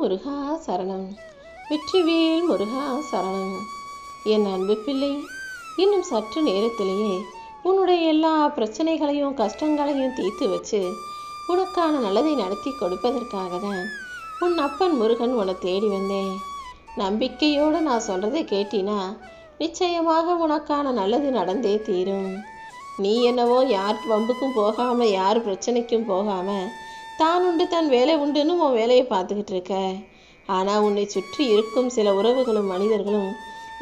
முருகா சரணம். வெற்றிவேல் முருகா சரணம். என் அன்பு பிள்ளை இன்னும் சற்று நேரத்திலேயே உன்னுடைய எல்லா பிரச்சனைகளையும் கஷ்டங்களையும் தீர்த்து வச்சு உனக்கான நல்லதை நடத்தி கொடுப்பதற்காக தான் உன் அப்பன் முருகன் உன்னை தேடி வந்தேன். நம்பிக்கையோடு நான் சொல்கிறதை கேட்டினா நிச்சயமாக உனக்கான நல்லது நடந்தே தீரும். நீ என்னவோ யார் வம்புக்கும் போகாமல் யார் பிரச்சனைக்கும் போகாமல் தான் உண்டு தன் வேலை உண்டுன்னு உன் வேலையை பார்த்துக்கிட்டு இருக்க. ஆனால் உன்னை சுற்றி இருக்கும் சில உறவுகளும் மனிதர்களும்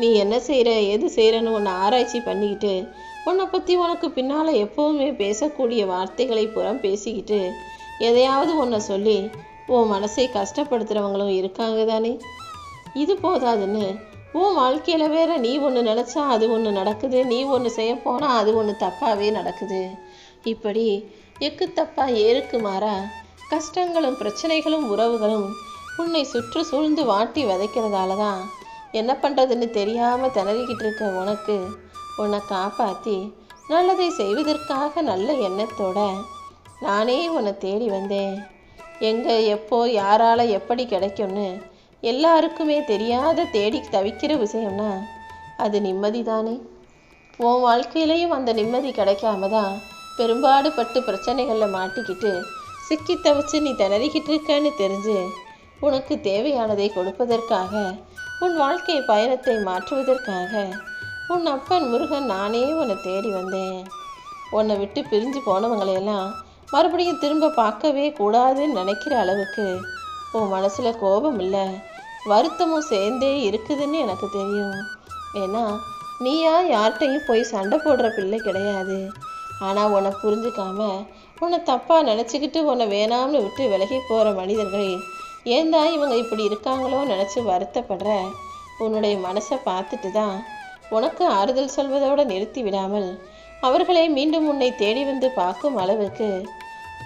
நீ என்ன செய்கிற எது செய்கிறன்னு உன்னை ஆராய்ச்சி பண்ணிக்கிட்டு உன்னை பற்றி உனக்கு பின்னால் எப்போவுமே பேசக்கூடிய வார்த்தைகளை புறம் பேசிக்கிட்டு எதையாவது ஒன்றை சொல்லி உன் மனசை கஷ்டப்படுத்துகிறவங்களும் இருக்காங்க தானே? இது போதாதுன்னு உன் வாழ்க்கையில் வேற நீ ஒன்று நினச்சா அது ஒன்று நடக்குது நீ ஒன்று செய்ய போனால் அது ஒன்று தப்பாகவே நடக்குது. இப்படி எக்கு தப்பா ஏறுக்கு மாறா கஷ்டங்களும் பிரச்சனைகளும் உறவுகளும் உன்னை சுற்று சூழ்ந்து வாட்டி விதைக்கிறதால தான் என்ன பண்ணுறதுன்னு தெரியாமல் திணறிக்கிட்டு இருக்க உனக்கு. உன்னை காப்பாற்றி நல்லதை செய்வதற்காக நல்ல எண்ணத்தோட நானே உன்னை தேடி வந்தேன். எங்கே எப்போ யாரால் எப்படி கிடைக்கும்னு எல்லாருக்குமே தெரியாத தேடி தவிக்கிற விஷயம்னா அது நிம்மதி தானே உன் வாழ்க்கையிலையும் அந்த நிம்மதி கிடைக்காம தான் பெரும்பாடுபட்டு பிரச்சனைகளில் மாட்டிக்கிட்டு சிக்கி தவிச்சு நீ திணறிக்கிட்டு இருக்கன்னு தெரிஞ்சு உனக்கு தேவையானதை கொடுப்பதற்காக உன் வாழ்க்கை பயணத்தை மாற்றுவதற்காக உன் அப்பன் முருகன் நானே உன்னை தேடி வந்தேன். உன்னை விட்டு பிரிஞ்சு போனவங்களையெல்லாம் மறுபடியும் திரும்ப பார்க்கவே கூடாதுன்னு நினைக்கிற அளவுக்கு உன் மனசில் கோபம் இல்லை வருத்தமும் சேர்ந்தே இருக்குதுன்னு எனக்கு தெரியும். ஏன்னா நீயா யார்கிட்டையும் போய் சண்டை போடுற பிள்ளை கிடையாது. ஆனால் உன்னை புரிஞ்சுக்காம உன்னை தப்பாக நினச்சிக்கிட்டு உன்னை வேணாம்னு விட்டு விலகி போகிற மனிதர்கள் ஏந்தா இவங்க இப்படி இருக்காங்களோ நினச்சி வருத்தப்படுற? உன்னுடைய மனசை பார்த்துட்டு தான் உனக்கு ஆறுதல் சொல்வதோடு நிறுத்தி விடாமல் அவர்களே மீண்டும் உன்னை தேடி வந்து பார்க்கும் அளவுக்கு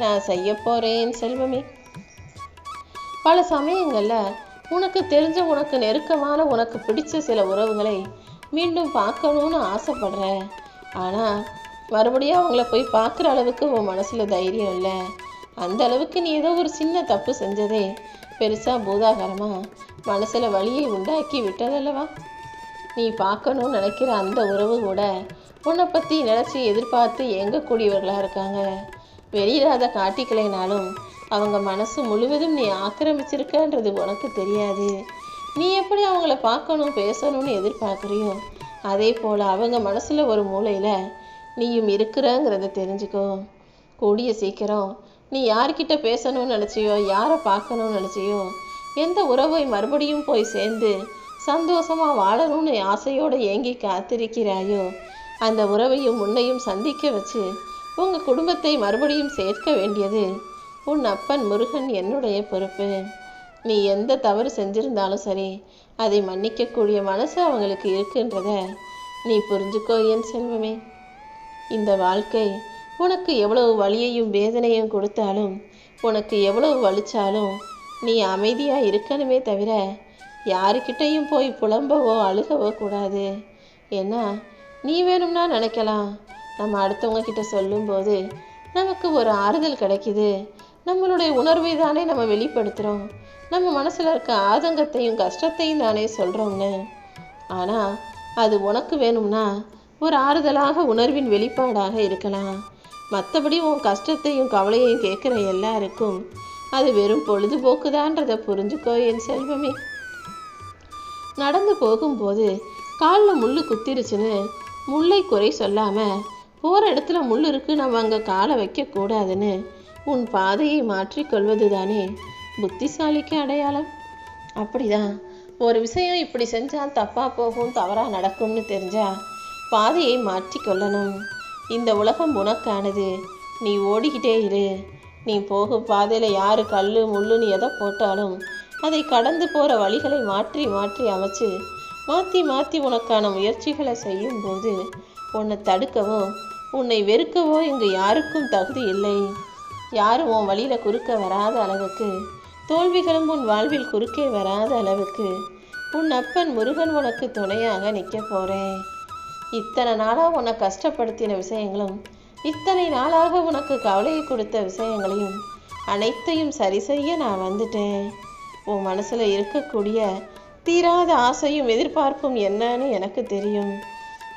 நான் செய்ய போகிறேன் செல்வமே. பல சமயங்களில் உனக்கு தெரிஞ்ச உனக்கு நெருக்கமான உனக்கு பிடிச்ச சில உறவுகளை மீண்டும் பார்க்கணும்னு ஆசைப்படுற. ஆனால் மறுபடியும் அவங்கள போய் பார்க்குற அளவுக்கு உன் மனசில் தைரியம் இல்லை. அந்த அளவுக்கு நீ ஏதோ ஒரு சின்ன தப்பு செஞ்சதே. பெருசாக பூதாகரமாக மனசில் வழியை உண்டாக்கி விட்டதல்லவா? நீ பார்க்கணும்னு நினைக்கிற அந்த உறவு கூட உன்னை பற்றி நினச்சி எதிர்பார்த்து இயங்கக்கூடியவர்களாக இருக்காங்க. வெளியில் அதை காட்டிக்கலைனாலும் அவங்க மனசு முழுவதும் நீ ஆக்கிரமிச்சிருக்கன்றது உனக்கு தெரியாது. நீ எப்படி அவங்கள பார்க்கணும் பேசணும்னு எதிர்பார்க்குறியோ? அதே போல் அவங்க மனசில் ஒரு மூலையில் நீயும் இருக்கிறங்கிறத தெரிஞ்சுக்கோ. கூடிய சீக்கிரம். நீ யார்கிட்ட பேசணும்னு நினச்சியோ யாரை பார்க்கணும்னு நினச்சியோ எந்த உறவை மறுபடியும் போய் சேர்ந்து சந்தோஷமாக வாழணும்னு ஆசையோடு ஏங்கி காத்திருக்கிறாயோ அந்த உறவையும் உன்னையும் சந்திக்க வச்சு உங்கள் குடும்பத்தை மறுபடியும் சேர்க்க வேண்டியது உன் அப்பன் முருகன் என்னுடைய பொறுப்பு. நீ எந்த தவறு செஞ்சிருந்தாலும் சரி அதை மன்னிக்கக்கூடிய மனசு அவங்களுக்கு இருக்குன்றத நீ புரிஞ்சுக்கோ என் செல்வமே. இந்த வாழ்க்கை உனக்கு எவ்வளவு வலியையும் வேதனையும் கொடுத்தாலும் உனக்கு எவ்வளவு வலிச்சாலும் நீ அமைதியாக இருக்கணுமே தவிர யாருக்கிட்டையும் போய் புலம்பவோ அழுகவோ கூடாது. ஏன்னா நீ வேணும்னா நினைக்கலாம். நம்ம அடுத்தவங்க கிட்ட சொல்லும்போது நமக்கு ஒரு ஆறுதல் கிடைக்குது. நம்மளுடைய உணர்வை தானே நம்ம வெளிப்படுத்துகிறோம் நம்ம மனசில் இருக்க ஆதங்கத்தையும் கஷ்டத்தையும் தானே சொல்கிறோம்னு ஆனால் அது உனக்கு வேணும்னா ஒரு ஆறுதலாக உணர்வின் வெளிப்பாடாக இருக்கலாம். மற்றபடி உன் கஷ்டத்தையும் கவலையையும் கேட்குற எல்லாருக்கும் அது வெறும் பொழுதுபோக்குதான்றதை புரிஞ்சுக்கோ என் செல்வமே. நடந்து போகும்போது காலில் முள் குத்திருச்சுன்னு முல்லை குறை சொல்லாமல் போகிற இடத்துல முள் இருக்கு நம்ம அங்கே காலை வைக்கக்கூடாதுன்னு உன் பாதையை மாற்றிக்கொள்வது தானே புத்திசாலிக்கு அடையாளம். அப்படிதான். ஒரு விஷயம் இப்படி செஞ்சால் தப்பாக போகும் தவறாக நடக்கும்னு தெரிஞ்சால் பாதையை மாற்றிக்கொள்ளணும் இந்த உலகம் உனக்கானது. நீ ஓடிக்கிட்டே இரு. நீ போகும் பாதையில் யார் கல் முள்ளுன்னு எதை போட்டாலும் அதை கடந்து போகிற வழிகளை மாற்றி மாற்றி அமைச்சு மாற்றி மாற்றி உனக்கான முயற்சிகளை செய்யும்போது உன்னை தடுக்கவோ உன்னை வெறுக்கவோ இங்கு யாருக்கும் தகுதி இல்லை. யாரும் உன் வழியில் குறுக்க வராத அளவுக்கு தோல்விகளும் உன் வாழ்வில் குறுக்கே வராத அளவுக்கு உன் அப்பன் முருகன் உனக்கு துணையாக நிற்க போகிறேன் இத்தனை நாளாக உன்னை கஷ்டப்படுத்தின விஷயங்களும் இத்தனை நாளாக உனக்கு கவலையை கொடுத்த விஷயங்களையும் அனைத்தையும் சரி செய்ய நான் வந்துட்டேன். உன் மனசில் இருக்கக்கூடிய தீராத ஆசையும் எதிர்பார்ப்பும் என்னன்னு எனக்கு தெரியும்.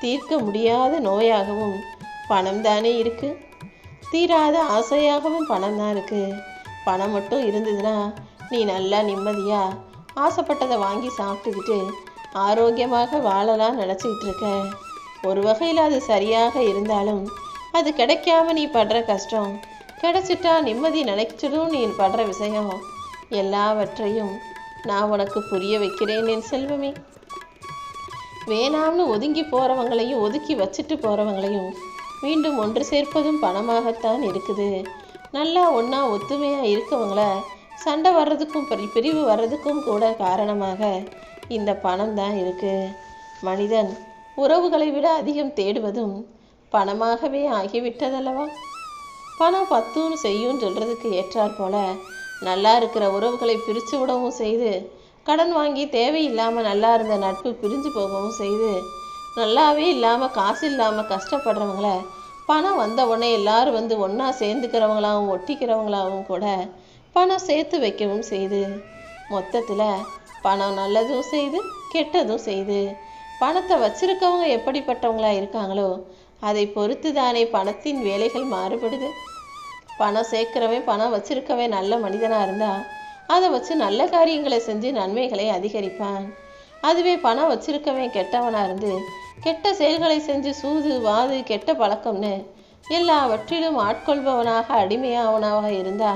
தீர்க்க முடியாத நோயாகவும் பணம் தானே இருக்கு. தீராத ஆசையாகவும் பணம் தான் இருக்கு. பணம் மட்டும் இருந்ததுன்னா நீ நல்லா நிம்மதியா ஆசைப்பட்டதை வாங்கி சாப்பிட்டுக்கிட்டு ஆரோக்கியமாக வாழலாம் நினச்சிக்கிட்டு இருக்க. ஒரு வகையில் அது சரியாக இருந்தாலும் அது கிடைக்காம நீ படுற கஷ்டம். கிடைச்சிட்டா நிம்மதி நினைச்சிடும் நீ படுற விஷயம். எல்லாவற்றையும் நான் உனக்கு புரிய வைக்கிறேன் என் செல்வமே. வேணாம்னு ஒதுங்கி போகிறவங்களையும் ஒதுக்கி வச்சுட்டு போகிறவங்களையும் மீண்டும் ஒன்று சேர்ப்பதும் பணமாகத்தான் இருக்குது. நல்லா ஒன்றா ஒத்துமையாக இருக்கவங்கள சண்டை வர்றதுக்கும் பிரி- பிரிவு வர்றதுக்கும் கூட காரணமாக இந்த பணம் தான் இருக்குது மனிதன் உறவுகளை விட அதிகம் தேடுவதும் பணமாகவே ஆகிவிட்டதல்லவா? பணம் பத்துன்னு செய்யும் சொல்றதுக்கு ஏற்றாற் போல நல்லா இருக்கிற உறவுகளை பிரித்து விடவும் செய்து கடன் வாங்கி தேவையில்லாமல் நல்லா இருந்த நட்பு பிரிஞ்சு போகவும் செய்து நல்லாவே இல்லாமல் காசு இல்லாமல் கஷ்டப்படுறவங்கள பணம் வந்த உடனே எல்லாரும் வந்து ஒன்றா சேர்ந்துக்கிறவங்களாகவும் ஒட்டிக்கிறவங்களாகவும் கூட பணம் சேர்த்து வைக்கவும் செய்து மொத்தத்தில் பணம் நல்லதும் செய்து கெட்டதும் செய்து பணத்தை வச்சிருக்கவங்க எப்படிப்பட்டவங்களா இருக்காங்களோ அதை பொறுத்து தானே பணத்தின் வேலைகள் மாறுபடுது. பணம் சேர்க்கிறவன் பணம் வச்சிருக்கவன் நல்ல மனிதனாக இருந்தா அதை வச்சு நல்ல காரியங்களை செஞ்சு நன்மைகளை அதிகரிப்பான். அதுவே பணம் வச்சிருக்கவன் கெட்டவனாக இருந்து கெட்ட செயல்களை செஞ்சு சூது வாது கெட்ட பழக்கம்னு எல்லாவற்றிலும் ஆட்கொள்பவனாக அடிமையாவனாக இருந்தா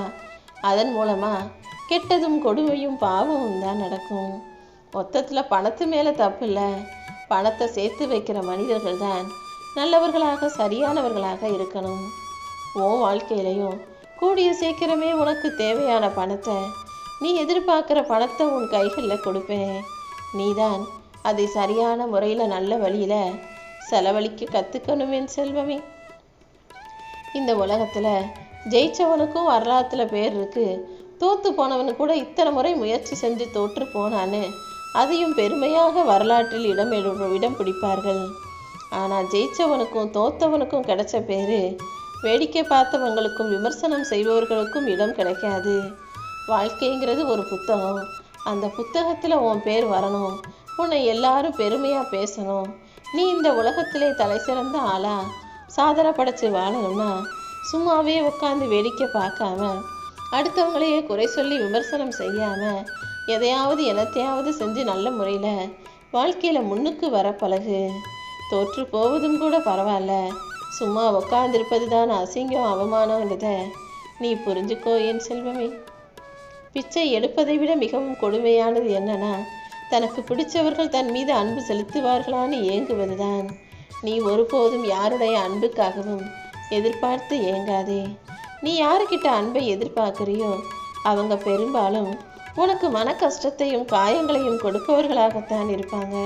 அதன் மூலமாக கெட்டதும் கொடுமையும் பாவமும் தான் நடக்கும். மொத்தத்தில் பணத்து மேலே தப்பு இல்லை பணத்தை சேர்த்து வைக்கிற மனிதர்கள் தான் நல்லவர்களாக சரியானவர்களாக இருக்கணும். உன் வாழ்க்கையிலையும் கூடிய சீக்கிரமே உனக்கு தேவையான பணத்தை நீ எதிர்பார்க்குற பணத்தை உன் கைகளில் கொடுப்பேன். நீதான் அதை சரியான முறையில் நல்ல வழியில் செலவழிக்க கற்றுக்கணும் என் செல்வமே. இந்த உலகத்தில் ஜெயிச்சவனுக்கும் வரலாற்றில் பேர் இருக்குது தோற்று போனவனு கூட இத்தனை முறை முயற்சி செஞ்சு தோற்று போனான்னு அதையும் பெருமையாக வரலாற்றில் இடம் இடம் பிடிப்பார்கள். ஆனால் ஜெயிச்சவனுக்கும் தோத்தவனுக்கும் கிடைச்ச பேரு வேடிக்கை பார்த்தவங்களுக்கும் விமர்சனம் செய்பவர்களுக்கும் இடம் கிடைக்காது. வாழ்க்கைங்கிறது ஒரு புத்தகம். அந்த புத்தகத்தில் உன் பேர் வரணும். உன்னை எல்லாரும் பெருமையாக பேசணும். நீ இந்த உலகத்திலே தலை சிறந்த ஆளா? சாதனை படைச்சு வாழணும்னா சும்மாவே உட்காந்து வேடிக்கை பார்க்காம அடுத்தவங்களையே குறை சொல்லி விமர்சனம் செய்யாமல் எதையாவது என்னத்தையாவது செஞ்சு நல்ல முறையில் வாழ்க்கையில் முன்னுக்கு வர பழகு. தோற்று போவதும் கூட பரவாயில்ல. சும்மா உட்காந்துருப்பது தான் அசிங்கம் அவமானம்ன்றதை நீ புரிஞ்சுக்கோ என் செல்வமே? பிச்சை எடுப்பதை விட மிகவும் கொடுமையானது என்னன்னா தனக்கு பிடிச்சவர்கள் தன் மீது அன்பு செலுத்துவார்களான்னு ஏங்குவதுதான். நீ ஒருபோதும் யாருடைய அன்புக்காகவும் எதிர்பார்த்து ஏங்காதே. நீ யாருக்கிட்ட அன்பை எதிர்பார்க்குறியோ அவங்க பெரும்பாலும் உனக்கு மன கஷ்டத்தையும் காயங்களையும் கொடுப்பவர்களாகத்தான் இருப்பாங்க.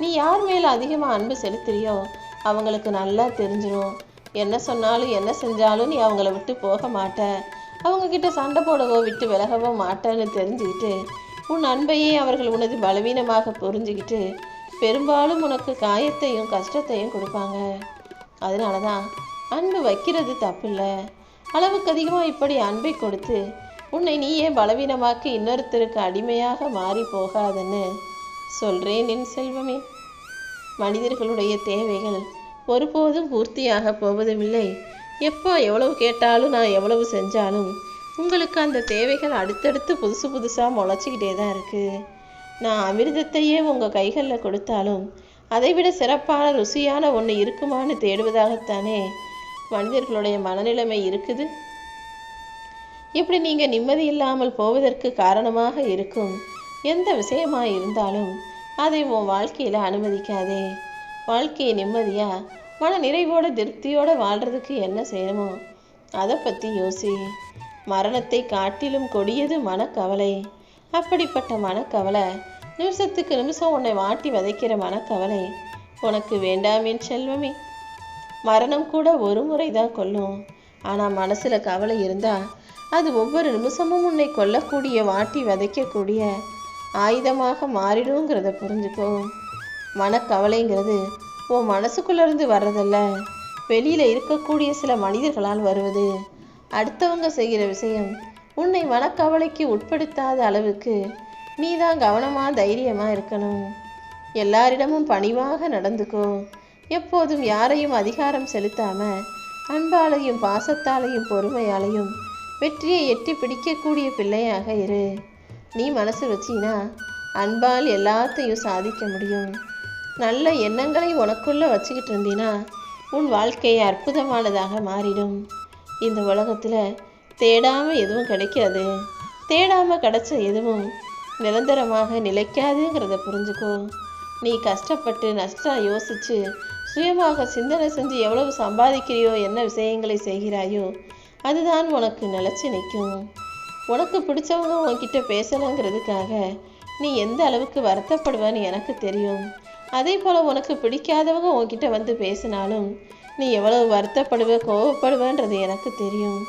நீ யார் மேலே அதிகமாக அன்பு செலுத்துறியோ அவங்களுக்கு நல்லா தெரிஞ்சிடும் என்ன சொன்னாலும் என்ன செஞ்சாலும் நீ அவங்கள விட்டு போக மாட்ட. அவங்க கிட்ட சண்டை போடவோ விட்டு விலகவோ மாட்டேன்னு தெரிஞ்சுக்கிட்டு உன் அன்பையே அவர்கள் உனது பலவீனமாக புரிஞ்சுக்கிட்டு பெரும்பாலும் உனக்கு காயத்தையும் கஷ்டத்தையும் கொடுப்பாங்க. அதனால தான் அன்பு வைக்கிறது தப்பில்லை. அளவுக்கு அதிகமாக இப்படி அன்பை கொடுத்து உன்னை நீயே பலவீனமாக்கி இன்னொருத்தருக்கு அடிமையாக மாறி போகாதன்னு சொல்றேன் என் செல்வமே. மனிதர்களுடைய தேவைகள் ஒருபோதும் பூர்த்தியாக போவதுமில்லை. எப்போ எவ்வளவு கேட்டாலும் நான் எவ்வளவு செஞ்சாலும் உங்களுக்கு அந்த தேவைகள் அடுத்தடுத்து புதுசு புதுசாக முளைச்சிக்கிட்டே தான் இருக்குது நான் அமிர்தத்தையே உங்கள் கைகளில் கொடுத்தாலும் அதைவிட சிறப்பான ருசியான ஒன்று இருக்குமான்னு தேடுவதாகத்தானே மனிதர்களுடைய மனநிலைமை இருக்குது. இப்படி நீங்கள் நிம்மதி இல்லாமல் போவதற்கு காரணமாக இருக்கும். எந்த விஷயமா இருந்தாலும் அதை உன் வாழ்க்கையில் அனுமதிக்காதே. வாழ்க்கையை நிம்மதியா மன நிறைவோட திருப்தியோட வாழ்றதுக்கு என்ன செய்யணுமோ அதை பற்றி யோசி. மரணத்தை காட்டிலும் கொடியது மனக்கவலை. அப்படிப்பட்ட மனக்கவலை நிமிஷத்துக்கு நிமிஷம் உன்னை வாட்டி வதைக்கிற மனக்கவலை. உனக்கு வேண்டாம் என் செல்வமே. மரணம் கூட ஒரு முறை தான் கொல்லும். ஆனால் மனசில் கவலை இருந்தால் அது ஒவ்வொரு நிமிஷமும் உன்னை கொல்லக்கூடிய வாட்டி வதைக்கக்கூடிய ஆயுதமாக மாறிடுங்கிறத புரிஞ்சுக்கோ. மனக்கவலைங்கிறது உன் மனசுக்குள்ளேருந்து வர்றதல்ல. வெளியில் இருக்கக்கூடிய சில மனிதர்களால் வருவது. அடுத்தவங்க செய்கிற விஷயம் உன்னை மனக்கவலைக்கு உட்படுத்தாத அளவுக்கு நீ தான் கவனமாக தைரியமாக இருக்கணும். எல்லாரிடமும் பணிவாக நடந்துக்கோ. எப்போதும் யாரையும் அதிகாரம் செலுத்தாமல் அன்பாலையும் பாசத்தாலையும் பொறுமையாலையும் வெற்றியை எட்டி பிடிக்கக்கூடிய பிள்ளையாக இரு. நீ மனசு வச்சினா அன்பால் எல்லாத்தையும் சாதிக்க முடியும். நல்ல எண்ணங்களை உனக்குள்ளே வச்சுக்கிட்டு இருந்தீனா உன் வாழ்க்கை அற்புதமானதாக மாறிடும். இந்த உலகத்தில் தேடாமல் எதுவும் கிடைக்காது. தேடாமல் கிடைச்ச எதுவும் நிரந்தரமாக நிலைக்காதுங்கிறத புரிஞ்சுக்கோ. நீ கஷ்டப்பட்டு நஷ்டம் யோசித்து சுயமாக சிந்தனை செஞ்சு எவ்வளவு சம்பாதிக்கிறியோ என்ன விஷயங்களை செய்கிறாயோ அதுதான் உனக்கு நிலச்சி நிற்கும். உனக்கு பிடிச்சவங்க உன்கிட்ட பேசலைங்கிறதுக்காக நீ எந்த அளவுக்கு வருத்தப்படுவேன்னு எனக்கு தெரியும். அதே போல் உனக்கு பிடிக்காதவங்க உன்கிட்ட வந்து பேசினாலும் நீ எவ்வளவு வருத்தப்படுவ கோவப்படுவேன்றது எனக்கு தெரியும்.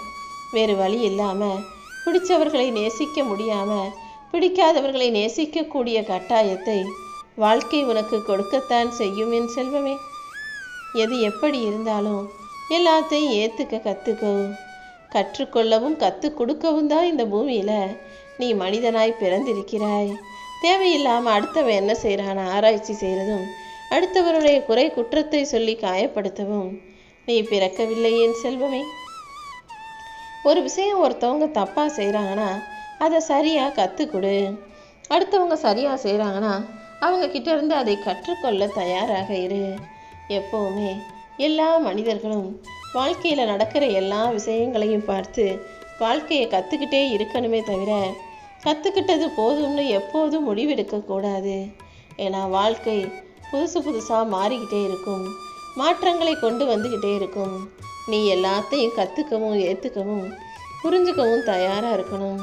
வேறு வழி இல்லாமல் பிடிச்சவர்களை நேசிக்க முடியாமல் பிடிக்காதவர்களை நேசிக்கக்கூடிய கட்டாயத்தை வாழ்க்கை உனக்கு கொடுக்கத்தான் செய்யும் என் செல்வமே. எது எப்படி இருந்தாலும் எல்லாத்தையும் ஏற்றுக்க கற்றுக்கோ கற்றுக்கொள்ளவும் கற்றுக் கொடுக்கவும் தான் இந்த பூமியில் நீ மனிதனாய் பிறந்திருக்கிறாய். தேவையில்லாமல் அடுத்தவன் என்ன செய்கிறான் ஆராய்ச்சி செய்கிறதும் அடுத்தவருடைய குறை குற்றத்தை சொல்லி காயப்படுத்தவும் நீ பிறக்கவில்லை என் செல்வமே. ஒரு விஷயம் ஒருத்தவங்க தப்பாக செய்கிறாங்கன்னா அதை சரியாக கற்றுக்கொடு அடுத்தவங்க சரியாக செய்கிறாங்கன்னா அவங்க கிட்ட இருந்து அதை கற்றுக்கொள்ள தயாராக இரு. எப்போவுமே எல்லா மனிதர்களும் வாழ்க்கையில் நடக்கிற எல்லா விஷயங்களையும் பார்த்து வாழ்க்கையை கற்றுக்கிட்டே இருக்கணுமே தவிர கற்றுக்கிட்டது போதும்னு எப்போதும் முடிவெடுக்கக்கூடாது ஏன்னா வாழ்க்கை புதுசு புதுசாக மாறிக்கிட்டே இருக்கும். மாற்றங்களை கொண்டு வந்துக்கிட்டே இருக்கும். நீ எல்லாத்தையும் கற்றுக்கவும் ஏற்றுக்கவும் புரிஞ்சுக்கவும் தயாராக இருக்கணும்.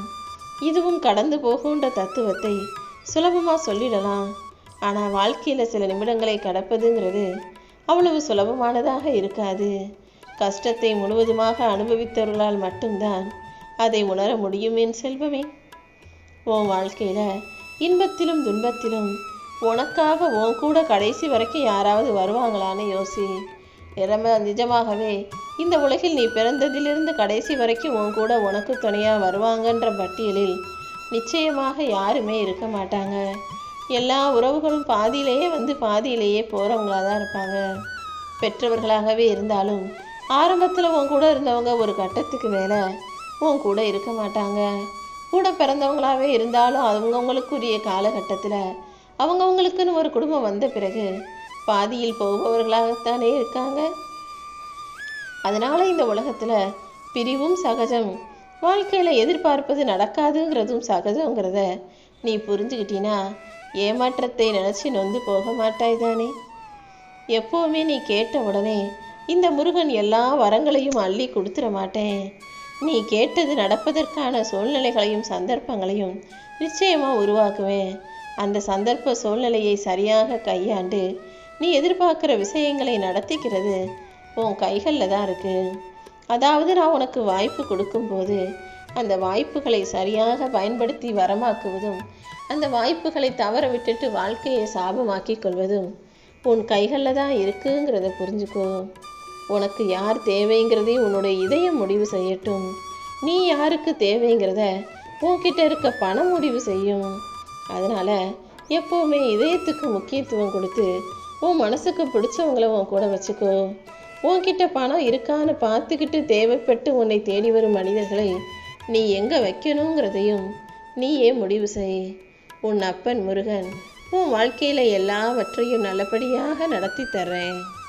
இதுவும் கடந்து போகுன்ற தத்துவத்தை சுலபமாக சொல்லிடலாம். ஆனால் வாழ்க்கையில் சில நிமிடங்களை கடப்பதுங்கிறது அவ்வளவு சுலபமானதாக இருக்காது. கஷ்டத்தை முழுவதுமாக அனுபவித்தவர்களால் மட்டும்தான் அதை உணர முடியும் என் செல்வமே. உன் வாழ்க்கையில் இன்பத்திலும் துன்பத்திலும் உனக்காக உன் கூட கடைசி வரைக்கும் யாராவது வருவாங்களான்னு யோசி. நிறம நிஜமாகவே இந்த உலகில் நீ பிறந்ததிலிருந்து கடைசி வரைக்கும் உன் கூட உனக்கு துணையாக வருவாங்கன்ற பட்டியலில் நிச்சயமாக யாருமே இருக்க மாட்டாங்க. எல்லா உறவுகளும் பாதியிலேயே வந்து பாதியிலேயே போகிறவங்களாக தான் இருப்பாங்க. பெற்றவர்களாகவே இருந்தாலும் ஆரம்பத்தில் உன் கூட இருந்தவங்க ஒரு கட்டத்துக்கு மேலே உன் கூட இருக்க மாட்டாங்க. கூட பிறந்தவங்களாகவே இருந்தாலும் அவங்கவுங்களுக்குரிய காலகட்டத்தில் அவங்கவுங்களுக்குன்னு ஒரு குடும்பம் வந்த பிறகு பாதியில் போபவர்களாகத்தானே இருக்காங்க. அதனால் இந்த உலகத்தில் பிரிவும் சகஜம். வாழ்க்கையில் எதிர்பார்ப்பது நடக்காதுங்கிறதும் சகஜங்கிறத நீ புரிஞ்சுக்கிட்டினா ஏமாற்றத்தை நினச்சி நொந்து போக மாட்டாய் தானே. எப்போவுமே நீ கேட்ட உடனே இந்த முருகன் எல்லா வரங்களையும் அள்ளி கொடுத்துட மாட்டேன். நீ கேட்டது நடப்பதற்கான சூழ்நிலைகளையும் சந்தர்ப்பங்களையும் நிச்சயமாக உருவாக்குவேன். அந்த சந்தர்ப்ப சூழ்நிலையை சரியாக கையாண்டு நீ எதிர்பார்க்குற விஷயங்களை நடத்திக்கிறது உன் கைகளில் தான் இருக்குது அதாவது நான் உனக்கு வாய்ப்பு கொடுக்கும்போது அந்த வாய்ப்புகளை சரியாக பயன்படுத்தி வரமாக்குவதும் அந்த வாய்ப்புகளை தவற விட்டுட்டு வாழ்க்கையை சாபமாக்கி கொள்வதும் உன் கைகளில் தான் இருக்குங்கிறத புரிஞ்சுக்கோ. உனக்கு யார் தேவைங்கிறதையும் உன்னுடைய இதயம் முடிவு செய்யட்டும். நீ யாருக்கு தேவைங்கிறத உன்கிட்ட இருக்க பணம் முடிவு செய்யும். அதனால் எப்போவுமே இதயத்துக்கு முக்கியத்துவம் கொடுத்து உன் மனசுக்கு பிடிச்சவங்கள உன் கூட வச்சுக்கோ. உன்கிட்ட பணம் இருக்கான்னு பார்த்துக்கிட்டு தேவைப்பட்டு உன்னை தேடி வரும் மனிதர்களை நீ எங்கே வைக்கணுங்கிறதையும் நீயே முடிவு செய். உன் அப்பன் முருகன் உன் வாழ்க்கையில் எல்லாவற்றையும் நல்லபடியாக நடத்தி தர்றேன்.